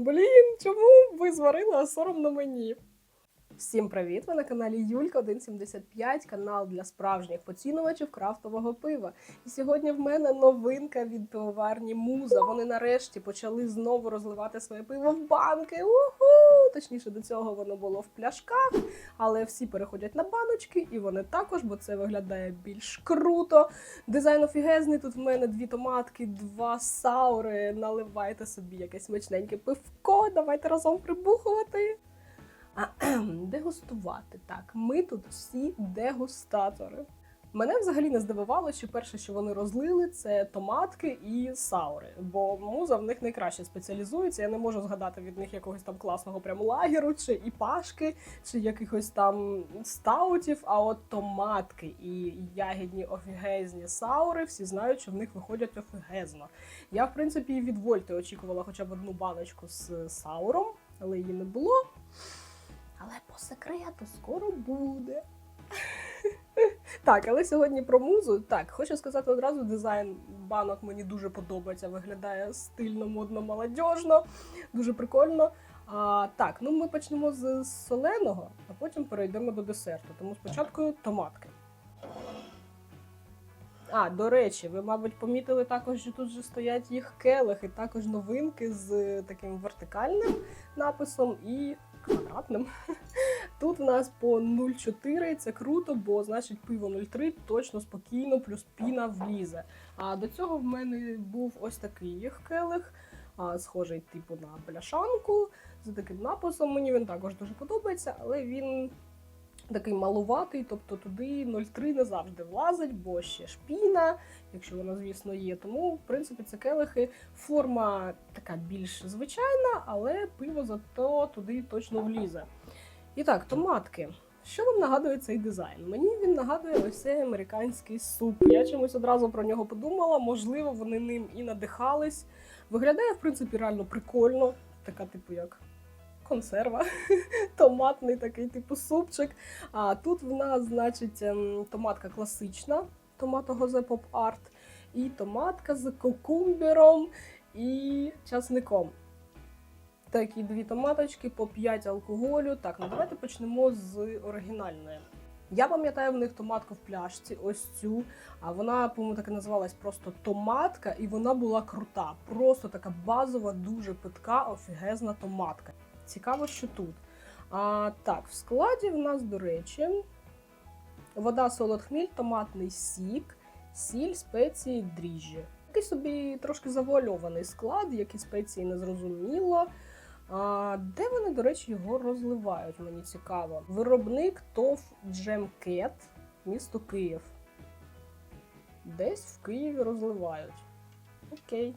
Блін, чому ви зварили, а соромно мені? Всім привіт! Ви на каналі Юлька 175, канал для справжніх поцінувачів крафтового пива. І сьогодні в мене новинка від пивоварні Муза. Вони нарешті почали знову розливати своє пиво в банки. Уху! Точніше, до цього воно було в пляшках, але всі переходять на баночки, і вони також, бо це виглядає більш круто. Дизайн офігезний. Тут в мене дві томатки, два саури. Наливайте собі якесь смачненьке пивко. Давайте разом прибухувати. Ахем, Дегустувати. Так, ми тут всі дегустатори. Мене взагалі не здивувало, що перше, що вони розлили, це томатки і саури. Бо муза в них найкраще спеціалізується. Я не можу згадати від них якогось там класного прям лагеру, чи іпашки, чи якихось там стаутів. А от томатки і ягідні офігезні саури всі знають, що в них виходять офігезно. Я, в принципі, і від Вольти очікувала хоча б одну баночку з сауром, але її не було. Але по секрету скоро буде. Так, але сьогодні про музу. Так, хочу сказати одразу, дизайн банок мені дуже подобається. Виглядає стильно, модно, молодіжно, дуже прикольно. А, так, ну ми почнемо з соленого, а потім перейдемо до десерту. Тому спочатку томатки. А, до речі, ви, мабуть, помітили також, що тут же стоять їх келихи, також новинки з таким вертикальним написом і квадратним. Тут в нас по 0,4, це круто, бо значить пиво 0,3 точно спокійно, плюс піна влізе. А до цього в мене був ось такий келих, схожий типу на бляшанку, з таким написом. Мені він також дуже подобається, але він такий малуватий, тобто туди 0,3 не завжди влазить, бо ще ж піна, якщо вона, звісно, є. Тому, в принципі, це келихи. Форма така більш звичайна, але пиво зато туди точно влізе. І так, томатки. Що вам нагадує цей дизайн? Мені він нагадує ось цей американський суп. Я чомусь одразу про нього подумала. Можливо, вони ним і надихались. Виглядає, в принципі, реально прикольно. Така, типу, як консерва, томатний такий, типу, супчик. А тут в нас, значить, ем, томатка класична, томатогозе поп арт, і томатка з кокумбером і часником. Такі дві томаточки по 5 алкоголю. Так, ну давайте почнемо з оригінальної. Я пам'ятаю в них томатку в пляшці, ось цю. А вона, по-моєму, так і називалась просто томатка, і вона була крута. Просто така базова, дуже питка, офігезна томатка. Цікаво, що тут. А, Так, в складі в нас, до речі, вода, солод, хміль, томатний сік, сіль, спеції, дріжджі. Такий собі трошки завуальований склад, які спеції не зрозуміло. А, Де вони, до речі, його розливають? Мені цікаво. Виробник ТОВ Джемкет, місто Київ. Десь в Києві розливають. Окей.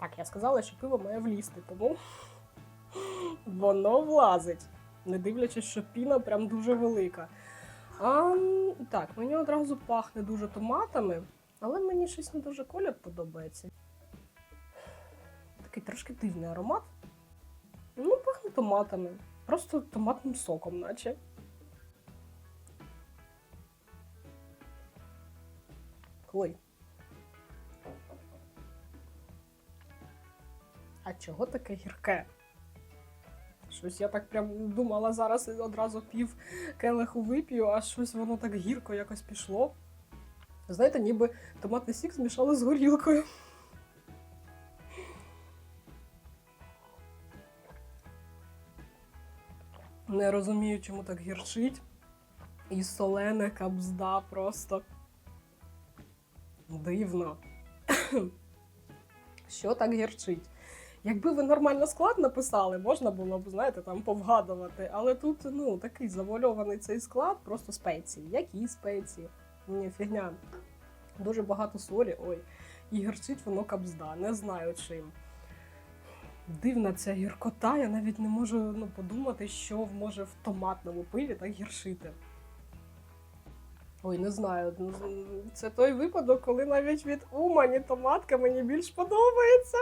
Так, я сказала, що пиво має влізти, тому воно влазить. Не дивлячись, що піна прям дуже велика. А, так, мені одразу пахне дуже томатами, але мені щось не дуже колір подобається. Такий трошки дивний аромат. Ну, пахне томатами. Просто томатним соком, наче. Ой. А чого таке гірке? Щось я так прям думала зараз одразу пів келиху вип'ю, а щось воно так гірко якось пішло. Знаєте, ніби томатний сік змішали з горілкою. Не розумію, чому так гірчить. І солене кабзда просто. Дивно. Що так гірчить? Якби ви нормально склад написали, можна було б, знаєте, там повгадувати. Але тут ну, такий завуальований цей склад, просто спеції. Які спеції? Ні, фігня. Дуже багато солі, ой. І гірчить воно кабзда, не знаю чим. Дивна ця гіркота, я навіть не можу ну, подумати, що може в томатному пиві так гіршити. Ой, не знаю. ну, Це той випадок, коли навіть від Умані томатка мені більш подобається.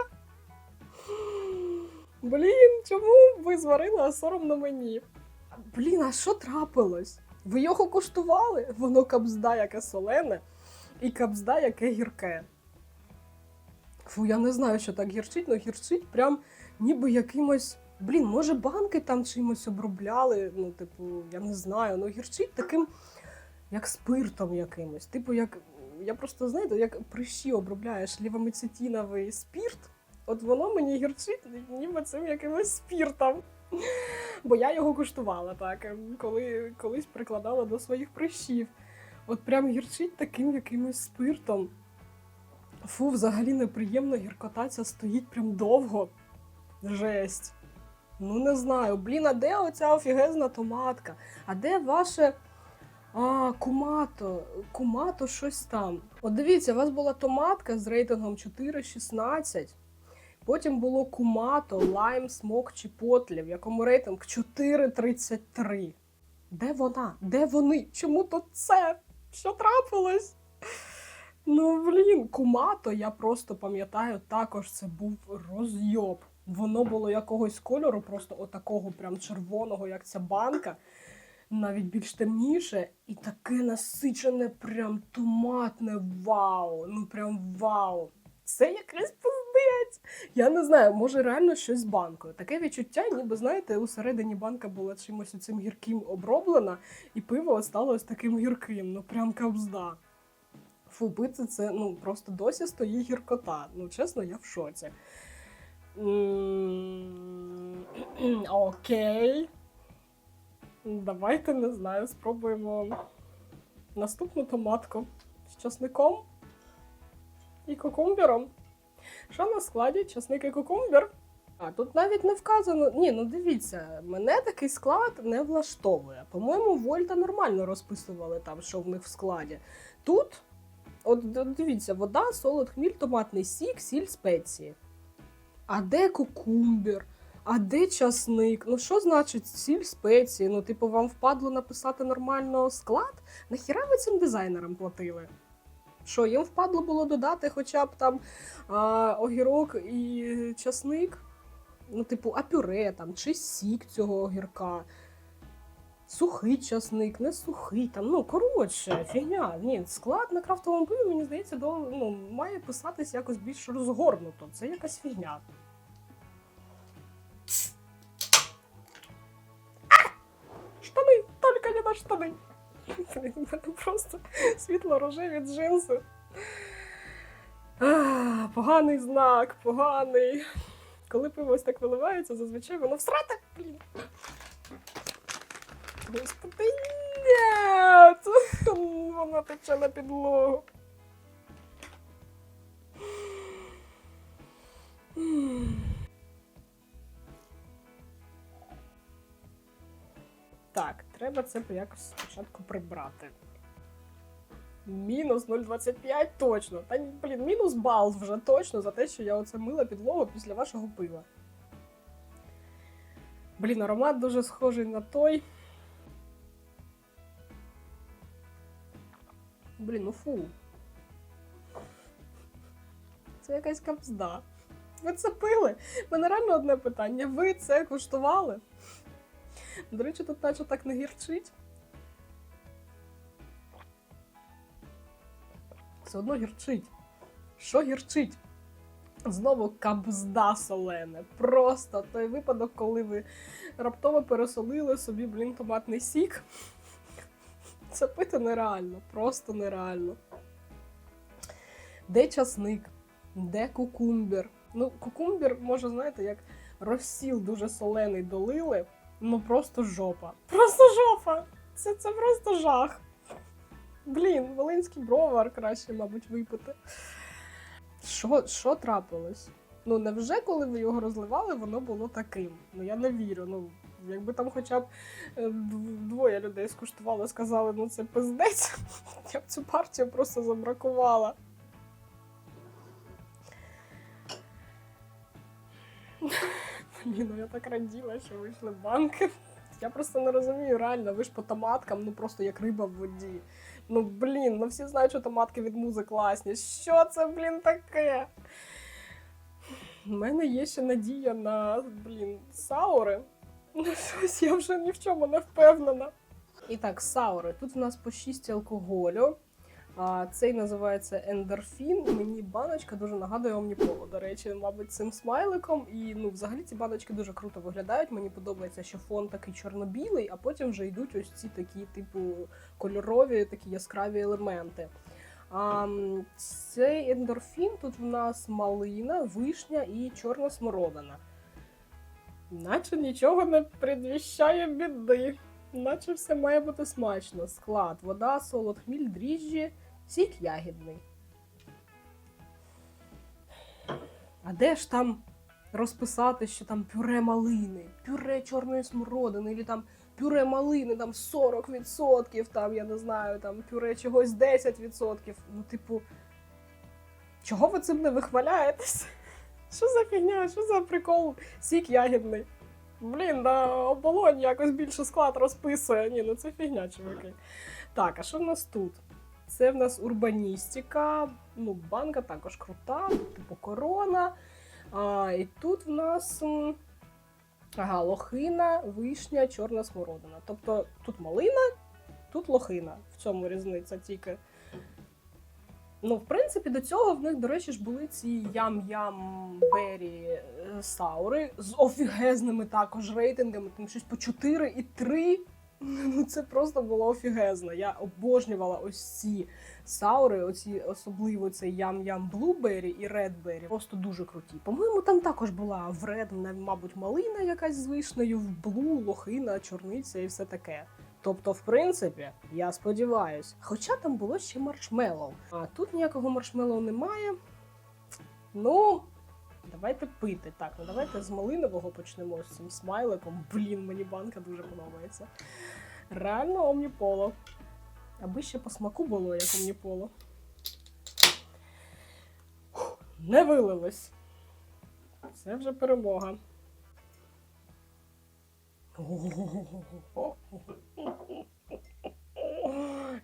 Блін, чому ви зварили, а соромно мені? Блін, а що трапилось? Ви його куштували? Воно кабзда, яке солене. і кабзда, яке гірке. Фу, я не знаю, що так гірчить, але гірчить прям ніби якимось. Блін, може банки там чимось обробляли. Ну, типу, я не знаю, ну гірчить таким, як спиртом якимось. Типу, як. Я просто знаєте, як прищі обробляєш лівомицетіновий спірт, от воно мені гірчить ніби цим якимось спіртом. Бо я його куштувала так, ем, коли колись прикладала до своїх прищів. От прям гірчить таким якимось спиртом. Фу, взагалі неприємно гіркота ця стоїть прям довго. Жесть. Ну не знаю. Блін, а де оця офігезна томатка? А де ваше. А, кумато, кумато щось там. От дивіться, у вас була томатка з рейтингом 4,16. Потім було кумато, лайм, смок, чіпотлі, в якому рейтинг 4,33. Де вона? Де вони? Чому тут це? Що трапилось? Ну, блін, кумато, я просто пам'ятаю, також це був розйоб. Воно було якогось кольору, просто отакого прям червоного, як ця банка, навіть більш темніше, і таке насичене, прям томатне вау. Ну прям вау. Це якийсь пиздець. Я не знаю, може реально щось з банкою. Таке відчуття, ніби знаєте, усередині банка була чимось цим гірким оброблена, і пиво стало ось таким гірким. Ну прям кабзда. Фу, пити це ну просто досі стоїть гіркота. Ну, чесно, я в шоці. Окей. Давайте не знаю, спробуємо наступну томатку з часником і кукумбером. Що на складі? Часник і кукумбер? А тут навіть не вказано. Ні, ну дивіться, мене такий склад не влаштовує. По-моєму, Вольта нормально розписували там, що в них в складі. Тут, от дивіться, вода, солод, хміль, томатний сік, сіль, спеції. А де кукумбер? А де часник? Ну що значить сіль спеції? Ну, типу, вам впадло написати нормально склад? Нахіра ви цим дизайнерам платили? Що, їм впадло було додати хоча б там а, огірок і часник? Ну, типу, а пюре там, чи сік цього огірка. Сухий часник, не сухий, там, ну, коротше, фігня. Ні, склад на крафтовому пиві, мені здається, до, ну, має писатись якось більш розгорнуто. Це якась фігня. Штани! Тільки не на штани! В мене просто світло-рожеві джинси. А, поганий знак, поганий. Коли пиво ось так виливається, зазвичай воно всрате. Блін. Господи, ні! Воно тече на підлогу. Треба це якось спочатку прибрати. Мінус 0,25 точно. Та блін, мінус бал вже точно за те, що я оце мила підлогу після вашого пива. Блін, аромат дуже схожий на той. Блін, ну фу. Це якась капзда. Ви це пили? У мене реально одне питання. Ви це куштували? До речі, тут наче так не гірчить. Все одно гірчить. Що гірчить? Знову кабзда солене. Просто той випадок, коли ви раптово пересолили собі, блін, томатний сік. Це пити нереально, просто нереально. Де часник? Де кукумбер? Ну, кукумбер, може, знаєте, як розсіл дуже солений долили. Ну просто жопа. Просто жопа! Це, це просто жах. Блін, волинський бровар краще, мабуть, випити. Що, що трапилось? Ну, невже, коли ви його розливали, воно було таким? Ну я не вірю. Ну, якби там хоча б е, двоє людей скуштували, сказали, ну це пиздець, я б цю партію просто забракувала. Блін, ну я так раділа, що вийшли банки. Я просто не розумію, реально, ви ж по томаткам, ну просто як риба в воді. Ну блін, ну всі знають, що томатки від музи класні. Що це, блін, таке? У мене є ще надія на, блін, саури. Ну, щось я вже ні в чому не впевнена. І так, саури. Тут в нас по 6 алкоголю. А цей називається ендорфін. Мені баночка дуже нагадує Омніполо. До речі, мабуть, цим смайликом. І ну, взагалі ці баночки дуже круто виглядають. Мені подобається, що фон такий чорно-білий, а потім вже йдуть ось ці такі, типу, кольорові, такі яскраві елементи. А, цей ендорфін тут в нас малина, вишня і чорна смородина. Наче нічого не предвіщає біди. Наче все має бути смачно. Склад, вода, солод, хміль, дріжджі, сік ягідний. А де ж там розписати, що там пюре малини, пюре чорної смородини, або там пюре малини, там 40%, там, я не знаю, там пюре чогось 10%. Ну, типу, чого ви цим не вихваляєтесь? Що за фігня? Що за прикол? Сік ягідний. Блін, да оболонь якось більше склад розписує. Ні, ну це фігня, чуваки. Так, а що в нас тут? Це в нас урбаністика. Ну, банка також крута, типу корона. А, і тут в нас ага, лохина, вишня, чорна смородина. Тобто тут малина, тут лохина. В цьому різниця тільки. Ну, в принципі, до цього в них, до речі, ж були ці ям-ям бері е, саури з офігезними також рейтингами, там щось по 4 і 3. Ну, це просто було офігезно. Я обожнювала ось ці саури, оці особливо цей ям-ям блубері і редбері. Просто дуже круті. По-моєму, там також була в ред, мабуть, малина якась з в блу, лохина, чорниця і все таке. Тобто, в принципі, я сподіваюсь. Хоча там було ще маршмеллоу. А тут ніякого маршмеллоу немає. Ну, давайте пити. Так, ну давайте з малинового почнемо з цим смайликом. Блін, мені банка дуже подобається. Реально омніполо. Аби ще по смаку було, як омніполо. Не вилилось. Це вже перемога.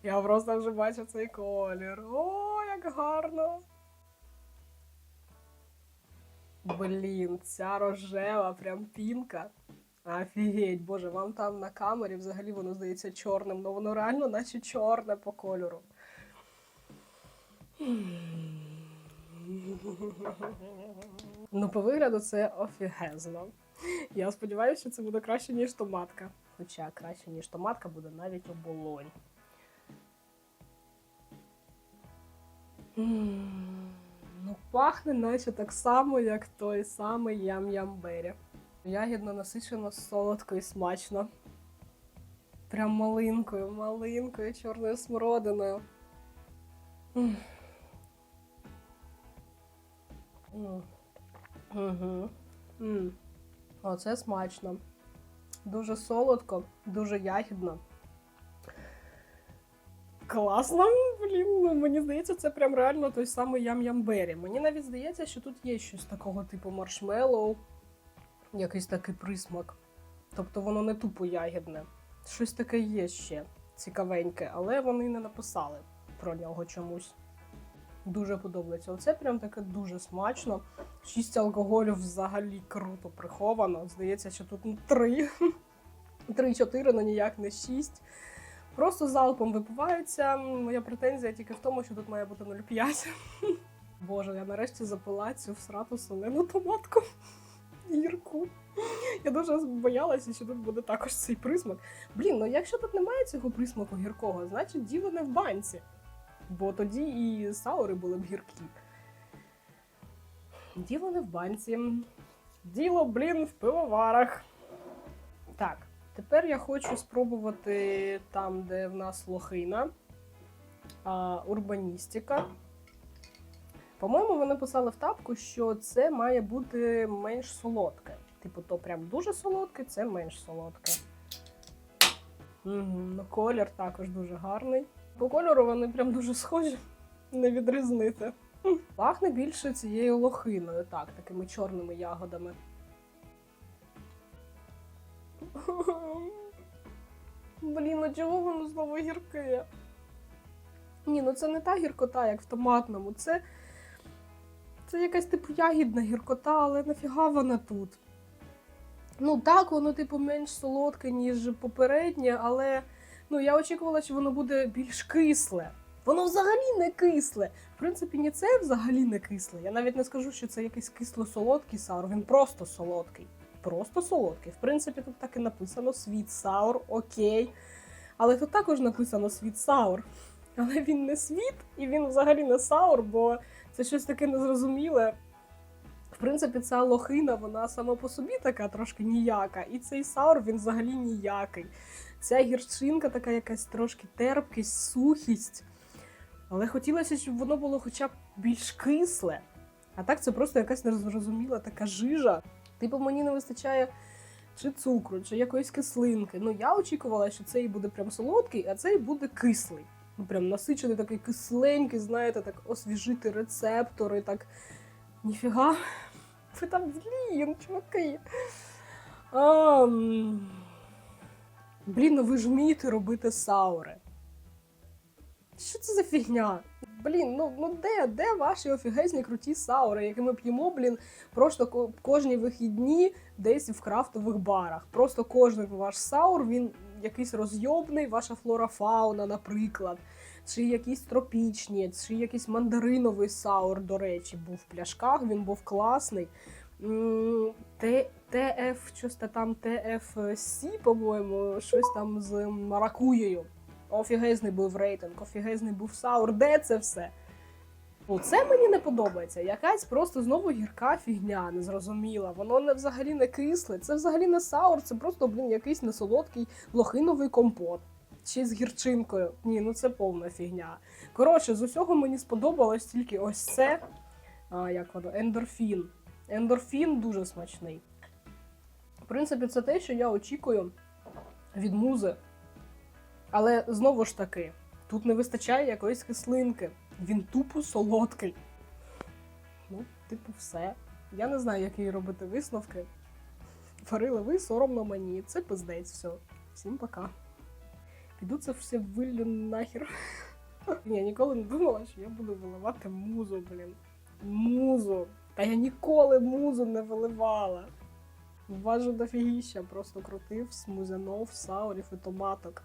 Я просто вже бачу цей колір. О, як гарно. Блін, ця рожева, прям пінка. Офігеть, боже, вам там на камері взагалі воно здається чорним, але воно реально наче чорне по кольору. Ну, по вигляду це офігезно. Я сподіваюся, що це буде краще, ніж томатка. Хоча краще, ніж томатка, буде навіть оболонь. Ну, пахне наче так само, як той самий ям-ям-бері. Ягідно насичено, солодко і смачно. Прям малинкою, малинкою, чорною смородиною. Оце смачно. Дуже солодко, дуже ягідно. Класно, блін. Ну, мені здається, це прям реально той самий ям-ям-бері. Мені навіть здається, що тут є щось такого типу маршмеллоу, якийсь такий присмак. Тобто воно не тупо ягідне. Щось таке є ще цікавеньке, але вони не написали про нього чомусь. Дуже подобається. Оце прям таке дуже смачно. Шість алкоголю взагалі круто приховано. Здається, що тут ну, три. Три-чотири, ну ніяк не шість. Просто залпом випиваються. Моя претензія тільки в тому, що тут має бути 0,5. Боже, я нарешті запила цю всрату солену томатку гірку. Я дуже боялася, що тут буде також цей присмак. Блін, ну якщо тут немає цього присмаку гіркого, значить діло не в банці. Бо тоді і саури були б гіркі. Діло не в банці. Діло, блін, в пивоварах. Так, тепер я хочу спробувати там, де в нас лохина, а, урбаністика. По-моєму, вони писали в тапку, що це має бути менш солодке. Типу, то прям дуже солодке, це менш солодке. Угу, колір також дуже гарний. По кольору вони прям дуже схожі, не відрізнити. Пахне більше цією лохиною, так, такими чорними ягодами. Блін, ну чого воно знову гірке? Ні, ну це не та гіркота, як в томатному. Це, це якась типу ягідна гіркота, але нафіга вона тут? Ну так, воно, типу, менш солодке, ніж попереднє, але ну, я очікувала, що воно буде більш кисле. Воно взагалі не кисле. В принципі, ні це взагалі не кисле. Я навіть не скажу, що це якийсь кисло-солодкий саур, він просто солодкий. Просто солодкий. В принципі, тут так і написано світ саур, окей. Але тут також написано світ саур. Але він не світ, і він взагалі не саур, бо це щось таке незрозуміле. В принципі, ця лохина, вона сама по собі така трошки ніяка. І цей саур він взагалі ніякий. Ця гірчинка така якась трошки терпкість, сухість. Але хотілося, щоб воно було хоча б більш кисле. А так це просто якась незрозуміла така жижа. Типу, мені не вистачає чи цукру, чи якоїсь кислинки. Ну, я очікувала, що цей буде прям солодкий, а цей буде кислий. Ну, прям насичений, такий кисленький, знаєте, так освіжити рецептори, так. Ніфіга. Ви там блін, чуваки. А, блін, ну ви ж вмієте робити саури. Що це за фігня? Блін, ну, ну де, де ваші офігезні круті саури, які ми п'ємо, блін, просто кожні вихідні десь в крафтових барах. Просто кожен ваш саур, він якийсь розйобний, ваша флора фауна, наприклад. Чи якісь тропічні, чи якийсь мандариновий саур, до речі, був в пляшках, він був класний. ТФ, щось та там ТФС, по-моєму, щось там з маракуєю. Офігезний був рейтинг, офігезний був саур. Де це все? Ну, це мені не подобається. Якась просто знову гірка фігня, незрозуміла. Воно не взагалі не кисле. Це взагалі не саур, це просто, блін, якийсь несолодкий лохиновий компот. Чи з гірчинкою. Ні, ну це повна фігня. Коротше, з усього мені сподобалось тільки ось це. А, як воно? Ендорфін. Ендорфін дуже смачний. В принципі, це те, що я очікую від музи. Але знову ж таки, тут не вистачає якоїсь кислинки. Він тупо солодкий. Ну, типу, все. Я не знаю, які робити висновки. Варили ви, соромно мені. Це пиздець, все. Всім пока. Піду це все виллю нахер. Я ніколи не думала, що я буду виливати музу, блін. Музу. Та я ніколи музу не виливала. Важу дофігіща, просто крутив смузянов, саурів і томаток.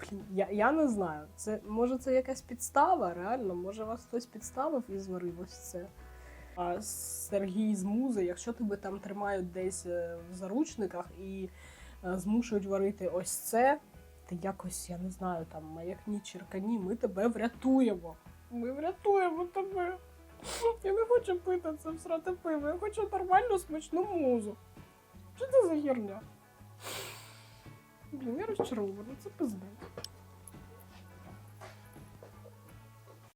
Блін, я, я не знаю. Це, може, це якась підстава, реально? Може вас хтось підставив і зварив ось це. А Сергій з музи, якщо тебе там тримають десь е, в заручниках і е, змушують варити ось це, ти якось, я не знаю, там маякні черкані, ми тебе врятуємо. Ми врятуємо тебе. Я не хочу пити це всрати пиво, я хочу нормальну смачну музу. Що це за херня? Блін, я розчарована, це пиздець.